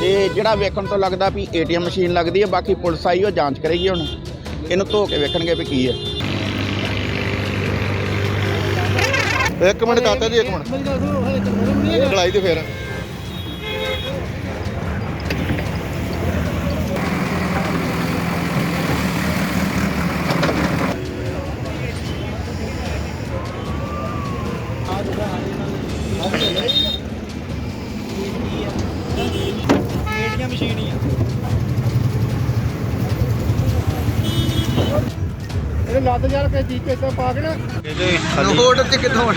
ਤੇ ਜਿਹੜਾ ਵੇਖਣ ਤੋਂ ਲੱਗਦਾ ਵੀ ਏਟੀਐਮ ਮਸ਼ੀਨ ਲੱਗਦੀ ਹੈ ਬਾਕੀ ਪੁਲਿਸ ਆਈ ਉਹ ਜਾਂਚ ਕਰੇਗੀ ਹੁਣ। ਇਹਨੂੰ ਧੋ ਕੇ ਵੇਖਣਗੇ ਵੀ ਕੀ ਹੈ। ਇੱਕ ਮਿੰਟ ਚਾਚਾ ਜੀ ਇੱਕ ਮਿੰਟ। ਚੜਾਈ ਤੇ ਫੇਰ। ਏਟੀਐਮ ਮਸ਼ੀਨ ਹੀ ਆ। ਇਹ ਲੱਤ ਯਾਰ ਕੇ ਚੀਜ਼ ਤੇ ਪਾ ਕੇ ਨਾ। ਨੋਟ ਤੇ ਕਿੱਥੋਂ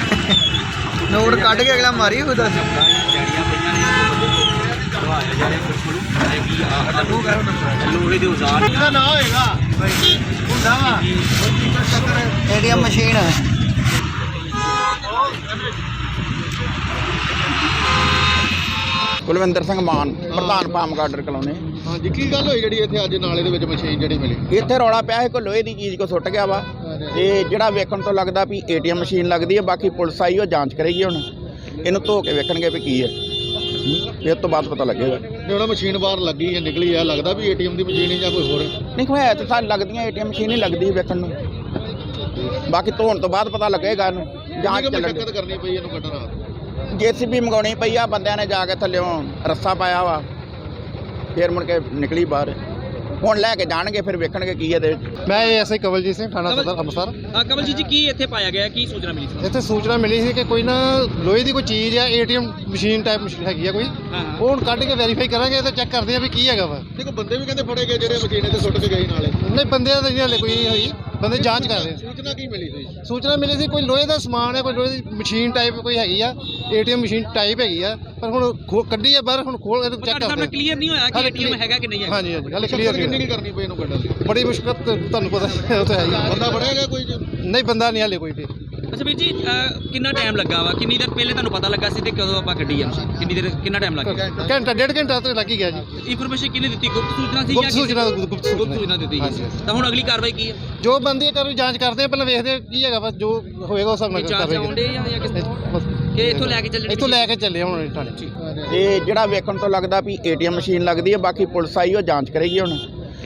ਨੋਟ ਕੱਢ ਕੇ ਅਗਲਾ ਮਾਰੀ ਉਹ ਦੱਸ। ਇਹਦਾ ਨਾ ਹੋਏਗਾ। ਹੁੰਦਾ ਵਾ। ਏਟੀਐਮ ਮਸ਼ੀਨ ਕੁਲਵਿੰਦਰ ਸਿੰਘ ਮਾਨ ਪ੍ਰਧਾਨ ਪਾਮ ਗਾਰਡਰ ਕਲੋਨੀ। ਹਾਂਜੀ ਕੀ ਗੱਲ ਹੋਈ ਜਿਹੜੀ ਇੱਥੇ ਅੱਜ ਨਾਲੇ ਦੇ ਵਿੱਚ ਮਸ਼ੀਨ ਜਿਹੜੀ ਮਿਲੀ? ਇੱਥੇ ਰੌਲਾ ਪਿਆ ਹੈ ਕੋਈ ਲੋਹੇ ਦੀ ਚੀਜ਼ ਕੋ ਸੁੱਟ ਗਿਆ ਵਾ। ਤੇ ਜਿਹੜਾ ਵੇਖਣ ਤੋਂ ਲੱਗਦਾ ਵੀ ਏਟੀਐਮ ਮਸ਼ੀਨ ਲੱਗਦੀ ਹੈ ਬਾਕੀ ਪੁਲਿਸ ਆਈ ਉਹ ਜਾਂਚ ਕਰੇਗੀ ਹੁਣ। ਇਹਨੂੰ ਧੋ ਕੇ ਵੇਖਣਗੇ ਵੀ ਕੀ ਹੈ ਹੂੰ, ਇਹ ਤੋਂ ਬਾਅਦ ਪਤਾ ਲੱਗੇਗਾ। ਉਹਨਾਂ ਮਸ਼ੀਨ ਬਾਹਰ ਲੱਗੀ ਹੈ ਨਿਕਲੀ ਆ ਲੱਗਦਾ ਵੀ ਏਟੀਐਮ ਦੀ ਮਸ਼ੀਨ ਹੈ ਜਾਂ ਕੋਈ ਹੋਰ? ਨਹੀਂ ਹੋਇਆ ਤੇ ਸਾਨੂੰ ਲੱਗਦੀਆਂ ਏਟੀਐਮ ਮਸ਼ੀਨ ਹੀ ਲੱਗਦੀ ਹੈ ਵੇਖਣ ਨੂੰ। ਬਾਕੀ ਧੋਣ ਤੋਂ ਬਾਅਦ ਪਤਾ ਲੱਗੇਗਾ ਇਹਨੂੰ ਜਾਂਚ ਕਿੰਨੀ ਕੁ ਚੱਲਣ ਮੁਸ਼ੱਕਤ ਕਰਨੀ ਪਈ ਇਹਨੂੰ ਕੱਢਣ ਜੇਸੀਬੀ ਮੰਗਾਉਣੀ ਪਈ ਆ ਬੰਦਿਆਂ ਨੇ ਜਾ ਕੇ ਥੱਲਿਓਂ ਰੱਸਾ ਪਾਇਆ ਵਾ। ਫੇਰ ਮੁੜ ਕੇ ਨਿਕਲੀ ਬਾਹਰ। ਹੁਣ ਲੈ ਕੇ ਜਾਣਗੇ ਫਿਰ ਵੇਖਣਗੇ ਕੀ ਇਹਦੇ ਵਿੱਚ। ਮੈਂ ਐਸਆਈ ਕਵਲਜੀਤ ਸਿੰਘ ਥਾਣਾ ਸਦਰ ਅੰਮ੍ਰਿਤਸਰ। ਆ ਕਮਲਜੀਤ ਜੀ ਕੀ ਇੱਥੇ ਪਾਇਆ ਗਿਆ? ਕੀ ਸੂਚਨਾ ਮਿਲੀ ਸੀ? ਇੱਥੇ ਸੂਚਨਾ ਮਿਲੀ ਸੀ ਕਿ ਕੋਈ ਨਾ ਲੋਹੇ ਦੀ ਕੋਈ ਚੀਜ਼ ਆ ਏਟੀਐਮ ਮਸ਼ੀਨ ਟਾਈਪ ਮਸ਼ੀਨ ਹੈਗੀ ਆ ਕੋਈ। ਹਾਂ ਹਾਂ। ਉਹ ਹੁਣ ਕੱਢ ਕੇ ਵੈਰੀਫਾਈ ਕਰਾਂਗੇ ਤੇ ਚੈੱਕ ਕਰਦੇ ਆ ਵੀ ਕੀ ਹੈਗਾ ਵਾ। ਦੇਖੋ ਬੰਦੇ ਵੀ ਕਹਿੰਦੇ ਫੜੇ ਗਏ ਜਿਹੜੇ ਮਸ਼ੀਨ ਤੇ ਸੁੱਟ ਕੇ ਗਏ ਨਾਲੇ ਨਹੀਂ ਬੰਦੇ ਤਾਂ ਨਹੀਂ ਹਲੇ ਕੋਈ ਹੋਈ ਬੰਦੇ ਜਾਂਚ ਕਰ ਰਹੇ ਆ ਸੂਚਨਾ ਕੀ ਮਿਲੀ ਸੀ? ਸੂਚਨਾ ਮਿਲੀ ਸੀ ਕੋਈ ਲੋਹੇ ਦਾ ਸਮਾਨ ਹੈ ਕੋਈ ਲੋਹੇ ਦੀ ਮਸ਼ੀਨ ਟਾਈਪ ਕੋਈ ਹੈਗੀ ਆ ਏਟੀਐਮ ਮਸ਼ੀਨ ਟਾਈਪ ਹੈਗੀ ਆ ਪਰ ਹੁਣ ਖੋ- ਕੱਢੀ ਆ ਬਾਹਰ ਹੁਣ ਖੋਲ ਕੇ ਚੈੱਕ ਕਰਦੇ ਕਲੀਅਰ ਨਹੀਂ ਹੋਇਆ ਕਿ ਹਾਲੇ ਏਟੀਐਮ clear- ਹੈਗਾ ਕਿ ਨਹੀਂ ਹੈਗਾ। ਹਾਂਜੀ ਹਾਂਜੀ ਹਲੇ ਕਲੀਅਰ ਕਿੰਨੀ ਕੀ ਕਰਨੀ ਪਈ ਇਹਨੂੰ ਕੱਢਣ ਬੜੀ ਮੁਸ਼ਕਲ ਤੁਹਾਨੂੰ ਪਤਾ ਉਹ ਤਾਂ ਹੈ ਹੀ ਬੰਦਾ ਫੜਿਆ ਗਿਆ ਕੋਈ ਨਹੀਂ ਬੰਦਾ ਨਹੀਂ ਹਲੇ ਕੋਈ ਤੇ ਅੱਛਾ ਵੀਰ ਜੀ ਅਹ, ਕਿੰਨਾ ਟਾਈਮ ਲੱਗਾ ਵਾ? ਕਿੰਨੀ ਦੇਰ ਪਹਿਲੇ ਤੁਹਾਨੂੰ ਪਤਾ ਲੱਗਾ ਸੀ ਤੇ ਕਦੋਂ ਆਪਾਂ ਕੱਢੀ ਆ ਕਿੰਨੀ ਦੇਰ ਕਿੰਨਾ ਟਾਈਮ ਲੱਗ ਗਿਆ? ਘੰਟਾ ਡੇਢ ਘੰਟਾ ਤੇ ਲੱਗ ਹੀ ਗਿਆ ਜੀ। ਇਨਫੋਰਮੇਸ਼ਨ ਕਿਹਨੇ ਦਿੱਤੀ? ਗੁਪਤ ਸੂਚਨਾ ਸੀ ਗੁਪਤ ਕਿਸੇ- ਸੂਚਨਾ ਗੁਪਤ ਗੁਪਤ ਸੂਚਨਾ। ਸੂਚਨਾ ਦਿੱਤੀ ਹਾਂਜੀ। ਤਾਂ ਹੁਣ ਅਗਲੀ ਕਾਰਵਾਈ ਕੀ ਹੈ? ਜੋ ਬੰਦੀ ਕਰ ਜਾਂਚ ਕਰਦੇ ਆ ਪਹਿਲਾਂ ਵੇਖਦੇ ਆ ਕੀ ਹੈਗਾ ਵਾ ਜੋ ਹੋਏਗਾ ਉਸ ਹਿਸਾਬ ਨਾਲ ਚਾਰਜ ਕਰਾਂਗੇ ਆਉਂਦੇ ਜਾਂ ਜਾਂ ਕਿਸ ਕਿ ਇੱਥੋਂ ਲੈ ਕੇ ਚੱਲਣੀ ਇੱਥੋਂ ਲੈ ਕੇ ਚੱਲੇ ਹੁਣ ਥਾਣੇ ਤੇ ਜਿਹੜਾ ਵੇਖਣ ਤੋਂ ਲੱਗਦਾ ਵੀ ਏਟੀਐਮ ਮਸ਼ੀਨ ਲੱਗਦੀ ਹੈ ਬਾਕੀ ਪੁਲਿਸ ਆਈ ਉਹ ਜਾਂਚ ਕਰੇਗੀ ਹੁਣ।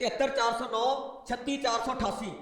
73409 36488